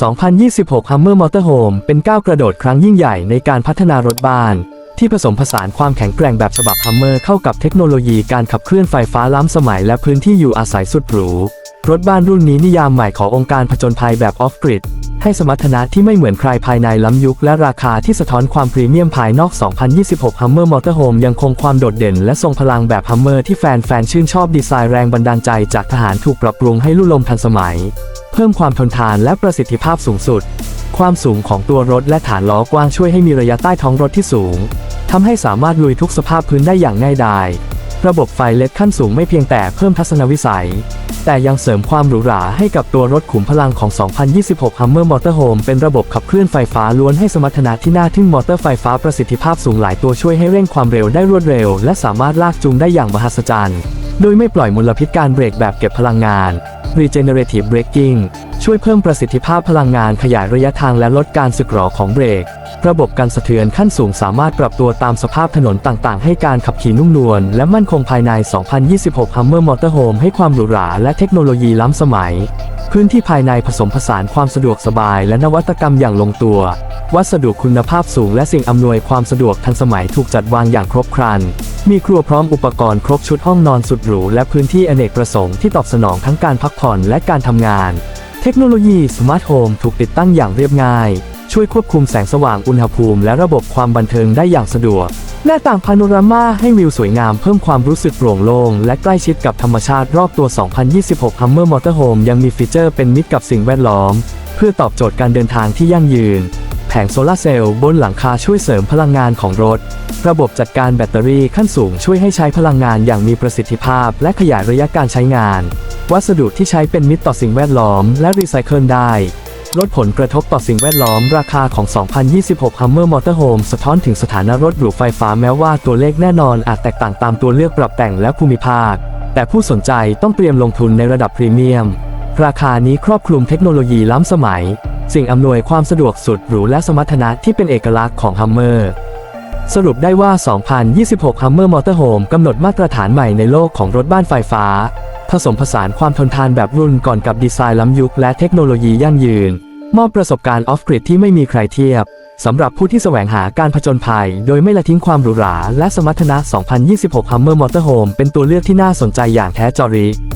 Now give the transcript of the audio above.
2026 Hummer Motorhome เป็นก้าวกระโดดครั้งยิ่งใหญ่ในการพัฒนารถบ้าน ที่ผสมผสานความแข็งแกร่งแบบฉบับ Hummer เข้ากับเทคโนโลยีการขับเคลื่อนไฟฟ้าล้ำสมัยและพื้นที่อยู่อาศัยสุดหรู รถบ้านรุ่นนี้นิยามใหม่ขององค์การผจญภัยแบบออฟกริด ให้สมรรถนะที่ไม่เหมือนใครภายในล้ำยุคและราคาที่สะท้อนความพรีเมียมภายนอก 2026 Hummer Motorhome ยังคงความโดดเด่นและทรงพลังแบบ Hummer ที่แฟนๆชื่นชอบดีไซน์แรงบันดาลใจจากทหารถูกปรับปรุงให้ลุ่ลมทันสมัย เพิ่มความทนทานและประสิทธิภาพสูงสุด ความสูงของตัวรถและฐานล้อกว้างช่วยให้มีระยะใต้ท้องรถที่สูงทำให้สามารถลุยทุกสภาพพื้นได้อย่างง่ายดาย ระบบไฟเล็ดขั้นสูงไม่เพียงแต่เพิ่มทัศนวิสัย แต่ยังเสริมความหรูหราให้กับตัวรถขุมพลังของ 2026 Hummer Motorhome เป็นระบบขับเคลื่อนไฟฟ้าล้วนให้สมรรถนะที่น่าทึ่งมอเตอร์ไฟฟ้าประสิทธิภาพสูงหลายตัวช่วยให้เร่งความเร็วได้รวดเร็ว และสามารถลากจูงได้อย่างมหัศจรรย์ โดยไม่ปล่อยมลพิษการเบรกแบบเก็บพลังงาน Regenerative Braking ช่วยเพิ่มประสิทธิภาพพลังงานขยายระยะทางและลดการสึกหรอของเบรก ระบบการสะเทือนขั้นสูงสามารถปรับตัวตามสภาพถนนต่างๆ ให้การขับขี่นุ่มนวลและมั่นคงภายใน 2026 Hummer Motorhome ให้ความหรูหราและเทคโนโลยีล้ำสมัย พื้นที่ภายในผสมผสานความสะดวกสบายและนวัตกรรมอย่างลงตัว วัสดุคุณภาพสูงและสิ่งอำนวยความสะดวกทันสมัยถูกจัดวางอย่างครบครัน มีครัวพร้อมอุปกรณ์ครบชุดห้องนอนสุดหรูและพื้นที่อเนกประสงค์ที่ตอบสนองทั้งการพักผ่อนและการทำงาน เทคโนโลยีสมาร์ทโฮมถูกติดตั้งอย่างเรียบง่าย ช่วยควบคุมแสงสว่างอุณหภูมิและระบบความบันเทิงได้อย่างสะดวก หน้าต่างพาโนรามาให้วิวสวยงามเพิ่มความรู้สึกโปร่งโล่งและใกล้ชิดกับธรรมชาติรอบตัว 2026 Hummer Motorhome ยังมีฟีเจอร์เป็นมิตรกับสิ่งแวดล้อม เพื่อตอบโจทย์การเดินทางที่ยั่งยืน แผงโซลาเซลล์บนหลังคาช่วยเสริมพลังงานของรถ ระบบจัดการแบตเตอรี่ขั้นสูงช่วยให้ใช้พลังงานอย่างมีประสิทธิภาพ และขยายระยะการใช้งาน วัสดุที่ใช้เป็นมิตรต่อสิ่งแวดล้อม และรีไซเคิลได้ ลดผลกระทบต่อสิ่งแวดล้อมราคาของ 2026 Hummer Motorhome สะท้อนถึงสถานะรถหรูไฟฟ้าแม้ว่าตัวเลขแน่นอนอาจแตกต่างตามตัวเลือกปรับแต่งและภูมิภาค แต่ผู้สนใจต้องเตรียมลงทุนในระดับพรีเมียม ราคานี้ครอบคลุมเทคโนโลยีล้ำสมัย สิ่งอำนวยความสะดวกสุดหรูและสมรรถนะที่เป็นเอกลักษณ์ของ Hummer สรุปได้ว่า 2026 Hummer Motorhome กำหนดมาตรฐานใหม่ในโลกของรถบ้านไฟฟ้า ผสมผสานความทนทานแบบรุ่นก่อนกับดีไซน์ล้ำยุคและเทคโนโลยียั่งยืน มอบประสบการณ์ออฟกริดที่ไม่มีใครเทียบสำหรับผู้ที่แสวงหาการผจญภัย โดยไม่ละทิ้งความหรูหราและสมรรถนะ 2026 Hummer Motorhome เป็นตัวเลือกที่น่าสนใจอย่างแท้จริง